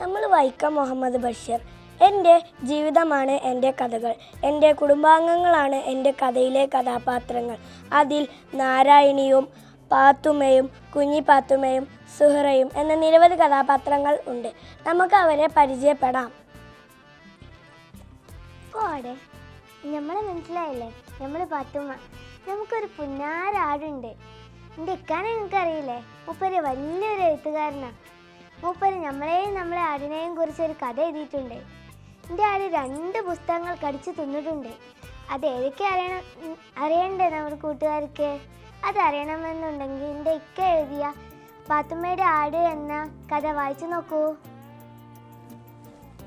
നമ്മൾ വൈക്കം മുഹമ്മദ് ബഷീർ. എന്റെ ജീവിതമാണ് എന്റെ കഥകൾ. എന്റെ കുടുംബാംഗങ്ങളാണ് എന്റെ കഥയിലെ കഥാപാത്രങ്ങൾ. അതിൽ നാരായണിയും പാത്തുമ്മയും കുഞ്ഞി പാത്തുമ്മയും സുഹറയും എന്ന നിരവധി കഥാപാത്രങ്ങൾ ഉണ്ട്. നമുക്ക് അവരെ പരിചയപ്പെടാം. പോടെ. നമ്മളെ മനസ്സിലായില്ലേ? നമ്മൾ പാത്തുമ്മ. നമുക്കൊരു പുന്നാരാടുണ്ട് എന്റെ ഇക്കാനെ നിങ്ങൾക്കറിയില്ലേ മൂപ്പര് വലിയൊരു എഴുത്തുകാരനാ. മൂപ്പര് നമ്മളെയും നമ്മളെ ആടിനെയും കുറിച്ച് ഒരു കഥ എഴുതിയിട്ടുണ്ട്. എന്റെ ആട് രണ്ട് പുസ്തകങ്ങൾ കടിച്ചു തിന്നിട്ടുണ്ട്. അത് ഏതൊക്കെ അറിയണം? അറിയണ്ടേ നമ്മുടെ കൂട്ടുകാർക്ക്? അത് അറിയണമെന്നുണ്ടെങ്കിൽ എന്റെ ഇക്ക എഴുതിയ പാത്തുമ്മയുടെ ആട് എന്ന കഥ വായിച്ചു നോക്കൂ.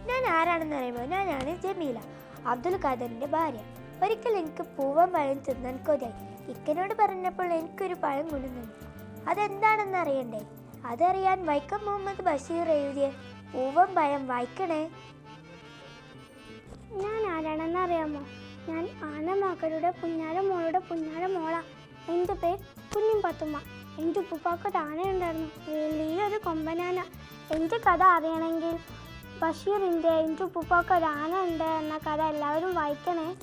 ഞാൻ ആരാണെന്ന് അറിയുമ്പോൾ ഞാനാണ് ജമീല അബ്ദുൽ ഖാദറിന്റെ ഭാര്യ. ഒരിക്കൽ എനിക്ക് പൂവൻ പഴം തിന്നാൻ കൊതിയായി. ഇക്കനോട് പറഞ്ഞപ്പോൾ എനിക്കൊരു പഴം കൊണ്ടുവന്നു അതെന്താണെന്ന് അറിയണ്ടേ? അതറിയാൻ വൈക്കം മുഹമ്മദ് ബഷീർ എഴുതിയ ഊവം ഭയം വായിക്കണേ? ഞാൻ ആരാണെന്ന് അറിയാമോ? ഞാൻ ആനമാക്കളുടെ പുഞ്ഞാല മോളുടെ പുഞ്ഞാല മോള. എന്റെ പേര് കുഞ്ഞും പത്തുമ്മ. എന്റെ ഉപ്പുപ്പാക്കൊരു ആനയുണ്ടായിരുന്നു. വലിയൊരു കൊമ്പനാന. എന്റെ കഥ അറിയണമെങ്കിൽ ബഷീറിന്റെ എന്റെ ഉപ്പുപ്പാക്കൊരു ആന ഉണ്ട് എന്ന കഥ എല്ലാവരും വായിക്കണേ?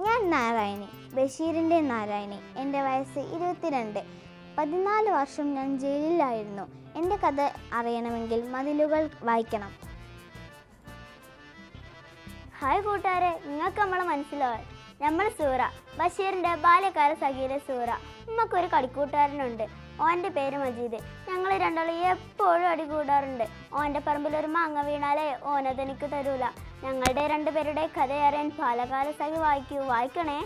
ഞാൻ നാരായണി. ബഷീറിന്റെ നാരായണി. എന്റെ വയസ്സ് ഇരുപത്തിരണ്ട്. പതിനാല് വർഷം ഞാൻ ജയിലിലായിരുന്നു. എന്റെ കഥ അറിയണമെങ്കിൽ മതിലുകൾ വായിക്കണം. ഹായ് കൂട്ടുകാരെ നിങ്ങൾക്ക് നമ്മളെ മനസ്സിലാവാൻ നമ്മൾ സൂറ ബഷീറിന്റെ ബാല്യകാല സഖീലെ സൂറ. നമുക്കൊരു കളിക്കൂട്ടുകാരനുണ്ട് ഓന്റെ പേര് മജീദ്. ഞങ്ങൾ രണ്ടാളും എപ്പോഴും അടി കൂടാറുണ്ട് ഓന്റെ പറമ്പിൽ ഒരു മാങ്ങ വീണാലേ ഓനതെനിക്ക് തരൂല. ഞങ്ങളുടെ രണ്ടുപേരുടെ കഥയറിയാൻ ബാലകാല സഖി വായിക്കൂ വായിക്കണേ.